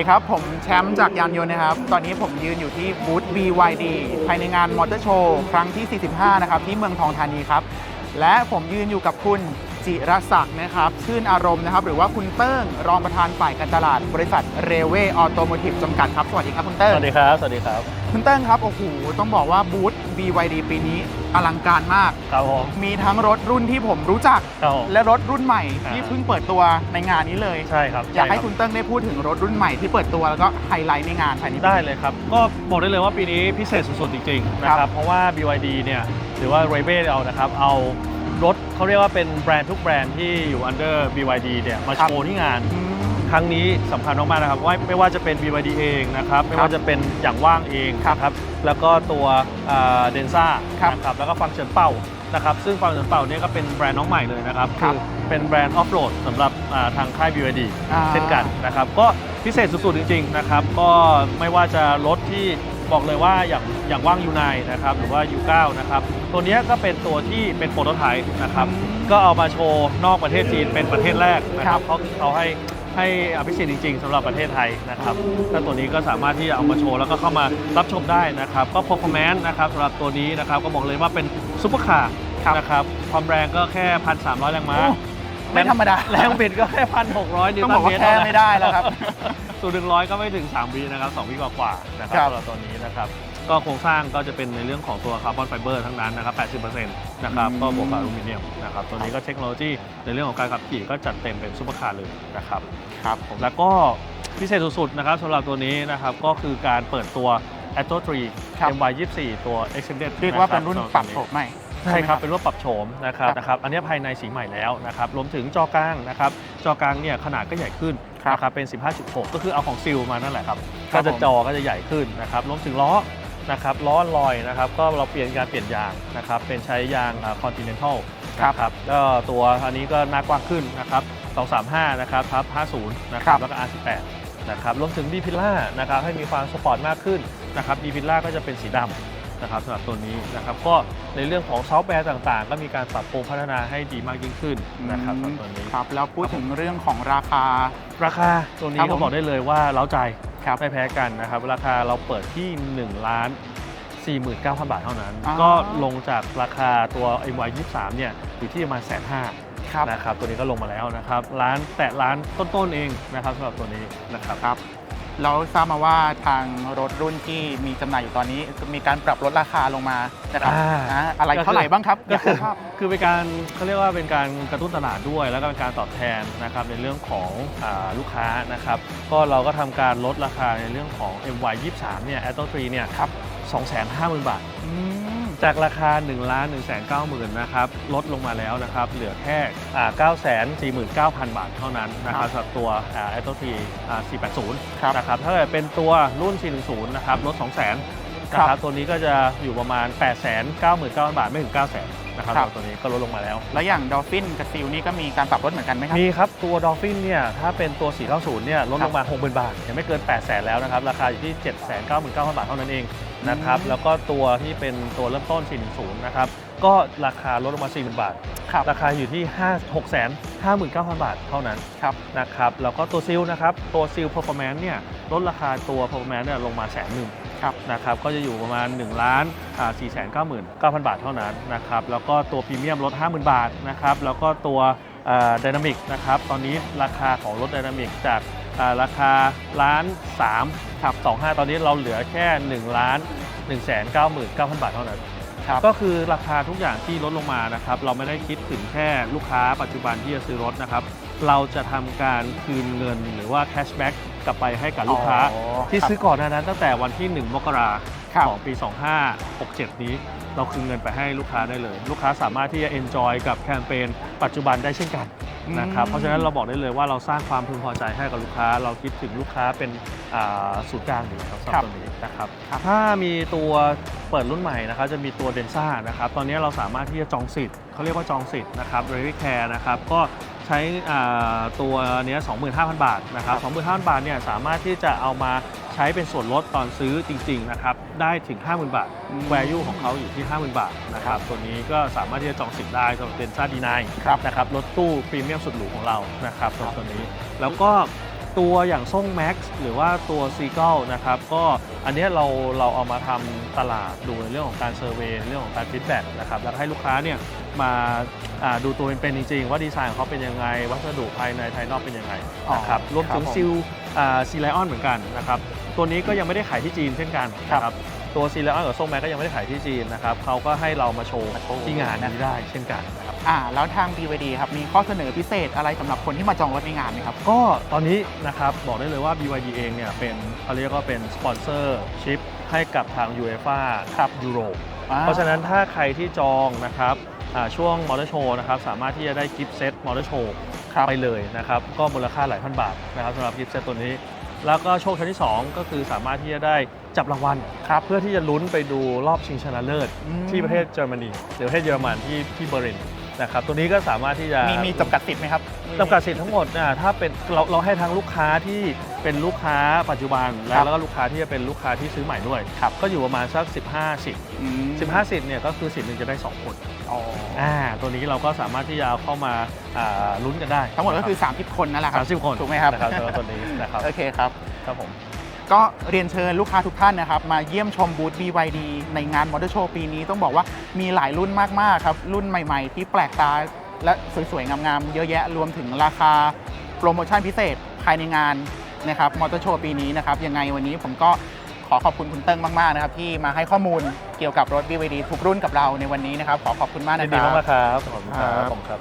ดีครับ ผมแชมป์จากยานยนต์นะครับ ตอนนี้ผมยืนอยู่ที่บูธ BYD ภายในงานมอเตอร์โชว์ครั้งที่ 45 นะครับ ที่เมืองทองธานีครับ และผมยืนอยู่กับคุณ จิรศักดิ์นะครับชื่นอารมณ์นะครับ หรือว่าคุณเติ้งรองประธานฝ่ายการตลาด บริษัทเรเวออโตโมทีฟจำกัดครับ สวัสดีครับคุณเติ้สงวัสดีครับ สวัสดีครับ คุณเติ้งครับ โอ้โห ต้องบอกว่าบูธ BYD ปีนี้อลังการมาก ครับผม มีทั้งรถรุ่นที่ผมรู้จัก ครับผม และรถรุ่นใหม่อ่าที่เพิ่งเปิดตัวในงานนี้เลย ใช่ครับอยากให้ช่รับคุณเติ้งได้พูดถึงรถรุ่นใหม่ที่เปิดตัวแล้วก็ไฮไลท์ในงานภายในปี ได้เลยครับ ก็บอกได้เลยว่าปีนี้พิเศษสุดๆจริงๆนะคครัรับบ เพราะว่า BYD เนี่ยหรือว่า r a v e เอานะครับ เอา รถเขาเรียกว่าเป็นแบรนด์ทุกแบรนด์ที่อยู่ under BYD เนี่ยมาครับโชว์ที่งานอืมครั้งนี้สำคัญมากๆนะครับว่าไม่ว่าจะเป็น BYD เองนะครับไม่ว่าจะเป็นอย่างว่างเองครับนะครับแล้วก็ตัวเดนซ่าครับนะครับแล้วก็ฟังก์ชันเป้านะครับซึ่งฟังก์ชันเป้าเนี่ยก็เป็นแบรนด์น้องใหม่เลยนะครับครับเป็นแบรนด์ออฟโรดสำหรับอ่าทางค่าย BYD อ่า เช่นกันนะครับก็พิเศษสุดๆจริงๆนะครับก็ไม่ว่าจะรถที่ บอกเลยว่าอย่างอย่างว่างยูไนนะครับหรือว่า U9 นะครับตัวเนี้ยก็เป็นตัวที่เป็นโปรโตไทป์นะครับอืมก็เอามาโชว์นอกประเทศจีนเป็นประเทศแรกนะคครัรับบเขาเขาให้ให้อภิสิทธิ์จริง ๆสำหรับประเทศไทยนะครับถ้าตัวนี้ก็สามารถที่จะเอามาโชว์แล้วก็เข้ามารับชมได้นะครับ ก็ performance นะครับสำหรับตัวนี้นะครับก็บอกเลยว่าเป็นซุปเปอร์คาร์ครับนะครับความแรงก็แค่ 1,300 แรงม้าโอ้ ไม่ธรรมดา แรงบิดก็แค่1,600นิวต้องตับนอกเมว่าตรแค่เท่านั้นไม่ได้แล้วครับ สูตรหนึ่งร้อยก็ไม่ถึง 3 วินะครับ 2 วิกว่าๆนะครับครับสำหรับตัวนี้นะครับ ก็โครงสร้างก็จะเป็นในเรื่องของตัวคาร์บอนไฟเบอร์ทั้งนั้นนะครับ 80%นะครับ อืม ก็บวกกับอลูมิเนียมนะครับ ตัวนี้ก็เทคโนโลยีในเรื่องของการขับขี่ก็จัดเต็มเป็นซูเปอร์คาร์เลยนะครับ ครับผม แล้วก็พิเศษสุดๆนะครับสำหรับตัวนี้นะครับ ก็คือการเปิดตัว a t o ครับ 3 MY24 ตัว Extended เรียกว่าะคเป็นรุ่นสำหปรับตัวโฉมใหม่ ใช่ครับไหมเป็นรุ่นปรับโฉมนะครับครับนะครับ อันนี้ภายในสีใหม่แล้วนะครับ รวมถึงจอกลางนะครับ จอกลางเนี่ยขนาดก็ใหญ่ขึ้นครับนะครับเป็น 15.6 ก็คือเอาของซิลมานั่นแหละครับครัก็บจะผมจอก็จะใหญ่ขึ้นนะครับ รวมถึงล้อนะครับ ล้อลอยนะครับ ก็เราเปลี่ยนการเปลี่ยนยางนะครับ เป็นใช้ยางคอนติเนนทัลครับนะครับก็ตัวอันนี้ก็หน้ากว้างขึ้นนะครับ 235 นะครับทับ50 นะคครัรับบแล้วก็ R18 นะครับ รวมถึง D พิล่านะครับ ให้มีความสปอร์ตมากขึ้นนะครับ D พิล่าก็จะเป็นสีดำ นะครับสำหรับตัวนี้นะครับก็ในเรื่องของซอฟต์แวร์ต่างๆ ก็มีการปรับปรุงพัฒนาให้ดีมากยิ่งขึ้นนะครับสำหรับตัวนี้ ครับแล้วพูดถึงเรื่องของราคา ราคาตัวคนี้รับผม ก็บอกได้เลยว่าเล้าใจครับ ไม่แพ้กันนะครับราคาเราเปิดที่1ล้าน49,000 บาทเท่านั้นอ๋อก็ลงจากราคาตัว MY23 เนี่ยอยู่ที่ประมาณแสนห้า ครับ นะครับตัวนี้ก็ลงมาแล้วนะครับร้านแตะร้านต้นๆเองนะครับสำหรับตัวนี้นะครับครับ เราทราบมาว่าทางรถรุ่นที่มีจำหน่ายอยู่ตอนนี้มีการปรับลดราคาลงมานะครับอ่า อ่าอะไรเท่าไหร่บ้างครับก็คืออยาทราบคือเป็นการเขาเรียกว่าเป็นการกระตุ้นตลาดด้วย แล้วก็เป็นการตอบแทนนะครับในเรื่องของอาลูกค้านะครับก็เราก็ทำการลดราคาในเรื่องของ MY 23เนี่ย a t o 3เนี่ยครับ 250,000 บาท อืม จากราคา1ล้าน1 9 0 0 0 0นะครับลดลงมาแล้วนะครับ เหลือแค่อ่า949,000 บาทเท่านั้นนะครับสำหรับตัวอ่า a t o 3อ่า480ครับนะครับถ้าเกิดเป็นตัวรุ่น 410 นะครับลด 2 0 0 0 0 0นะคครัรับบตัวนี้ก็จะอยู่ประมาณ 8 9 9 0 0 0 บาทไม่ถึง 9 0 0 0 0นะครับครับตัวนี้ก็ลดลงมาแล้ว แล้วอย่างดอฟฟินกับซิลนี่ก็มีการปรับลดเหมือนกันไหมครับ มีครับ ตัว Dolphin เนี่ยถ้าเป็นตัว 490 เนี่ยลดลงมา 60,000 บาทยังไม่เกิน 8 0 0 0 0แล้วนะครับ ราคาอยู่ที่ 799,000 บาทเท่านั้นเอง นะครับอืมแล้วก็ตัวที่เป็นตัวเริ่มต้น 410 นะครับ ก็ราคาลดลงมา 40,000 บาท ครับราคาอยู่ที่ 5 659,000 บาทเท่านั้นครับนะครับ แล้วก็ตัวซิลนะครับ ตัวซิล performance เนี่ยลดราคาตัว performance เนี่ยลงมาแสนหนึ่งครับนะครับ ก็จะอยู่ประมาณ1ล้าน4 9 9 0 0 0 บาทเท่านั้นนะครับ แล้วก็ตัวพรีเมียมลด 50,000 บาทนะครับ แล้วก็ตัวดินามิกนะครับ ตอนนี้ราคาของรถดินามิกจากอ่า ราคาล้าน3ครับ 25 ตอนนี้เราเหลือแค่1ล้าน1 9 9 0 0 0 บาทเท่านั้นครับก็คือราคาทุกอย่างที่ลดลงมานะครับ เราไม่ได้คิดถึงแค่ลูกค้าปัจจุบันที่จะซื้อรถนะครับ เราจะทำการคืนเงินหรือว่าแคชแบ็กกลับไปให้กับลูกค้าอ๋อที่ครับซื้อก่อนหน้านั้นตั้งแต่วันที่ 1 มกราครับของปี 2567 นี้ เราคืนเงินไปให้ลูกค้าได้เลย ลูกค้าสามารถที่จะ enjoy กับแคมเปญปัจจุบันได้เช่นกัน นะครับ เพราะฉะนั้นเราบอกได้เลยว่าเราสร้างความพึงพอใจให้กับลูกค้า เราคิดถึงลูกค้าเป็นอ่าศูนย์กลางอยู่แล้วสำหครัรับบตัวนี้นะครับครับ ถ้ามีตัวเปิดรุ่นใหม่นะครับจะมีตัวเดนซ่านะครับ ตอนนี้เราสามารถที่จะจองสิทธิ์เขาเรียกว่าจองสิทธิ์นะครับเรวิแคร์นะครับก็ใช้อ่าตัวเนี้ย25,000 บาทนะครับ25,000 บาทเนี่ยสามารถที่จะเอามาใช้เป็นส่วนลดตอนซื้อจริง ๆ นะครับ ได้ถึง 50,000 บาทอืม value ของเขาอยู่ที่ 50,000 บาทนะครับตัวนี้ก็สามารถที่จะจองสิทธิ์ได้สำหรับเดนซ่าดีนครับนะครับรถตู้พรีเมียมสุดหรูของเรานะครับสำหรับตัวนี้แล้วก็ตัวอย่างส่ง Max หรือว่าตัว s e a g u l นะครับก็อันเนี้ยเราเราเอามาทำตลาดดูในเรื่องของการเซอร์เวยเรื่องของการฟีดแบ็กนะครับแล้วก็ให้ลูกค้าเนี่ยมาอ่าดูตัวเป็นๆจริง ๆ ว่าดีไซน์ของเขาเป็นยังไง วัสดุภายในภายนอกเป็นยังไงนะครับอ๋อรวมถึงครับผมซิล ซีไลออนเหมือนกันนะครับตัวนี้ก็ยังไม่ได้ขายที่จีนเช่นกันนะครับตัวซีไลออนกับส่งแม็กก็ยังไม่ได้ขายที่จีนนะครับเขาก็ให้เรามาโชว์ที่งานนี้ได้เช่นกันนะครับอ่าแล้วทาง BYD ครับมีข้อเสนอพิเศษอะไรสำหรับคนที่มาจองรถในงานไหมครับก็ตอนนี้นะครับบอกได้เลยว่า BYD เองเนี่ยเป็นเขาเรียกว่าเป็นสปอนเซอร์ชิพให้กับทาง UEFA ครับยูโรเพราะฉะนั้นถ้าใครที่จองนะครับอ่าช่วงมอเตอร์โชว์นะครับสามารถที่จะได้กิฟต์เซตมอเตอร์โชว์ครับ ไปเลยนะครับก็มูลค่าหลายพันบาทนะครับสำหรับกิฟต์เซตตัวนี้ แล้วก็โชคชั้นที่ 2 ก็คือสามารถที่จะได้จับรางวัลครับเพื่อที่จะลุ้นไปดูรอบชิงชนะเลิศอืมที่ประเทศเยอรมนีหรือประเทศเยอรมันที่ที่เบอร์ลินนะครับตัวนี้ก็สามารถที่จะมีมีจำกัดสิทธิ์ไหมครับจำกัดสิทธิ์ทั้งหมดนะถ้าเป็นเราเราให้ทั้งลูกค้าที่ เป็นลูกค้าปัจจุบันและครับแล้วก็ลูกค้าที่จะเป็นลูกค้าที่ซื้อใหม่ด้วยครับก็อยู่ประมาณสัก 15สิทธิ์อืม 15สิทธิ์เนี่ยก็คือสิทธิ์หนึ่งจะได้2คนอ๋ออ่าตัวนี้เราก็สามารถที่จะเอาเข้ามาอ่าลุ้นกันได้ทั้งหมดก็คือ 30 คนนั่นแหละคสารัมบสิบคนถูกไหมครับนะครับสำหรับตัวนี้นะครับโอเคครับ ครับผม ก็เรียนเชิญลูกค้าทุกท่านนะครับ มาเยี่ยมชมบูธ BYD ในงานมอเตอร์โชว์ปีนี้ต้องบอกว่ามีหลายรุ่นมาก ๆ ครับ รุ่นใหม่ ๆ ที่แปลกตาและสวย ๆ งาม ๆ เยอะแยะรวมถึงราคาโปรโมชั่นพิเศษภายในงาน นะครับมอเตอร์โชว์ปีนี้นะครับยังไงวันนี้ผมก็ขอขอบคุณคุณเติ้งมาก ๆ นะครับ ที่มาให้ข้อมูลเกี่ยวกับรถ BYD ทุกรุ่นกับเราในวันนี้นะครับ ขอขอบคุณมากยินะนคดีรับ มากๆครับขอบคุณครัครับบผมครับ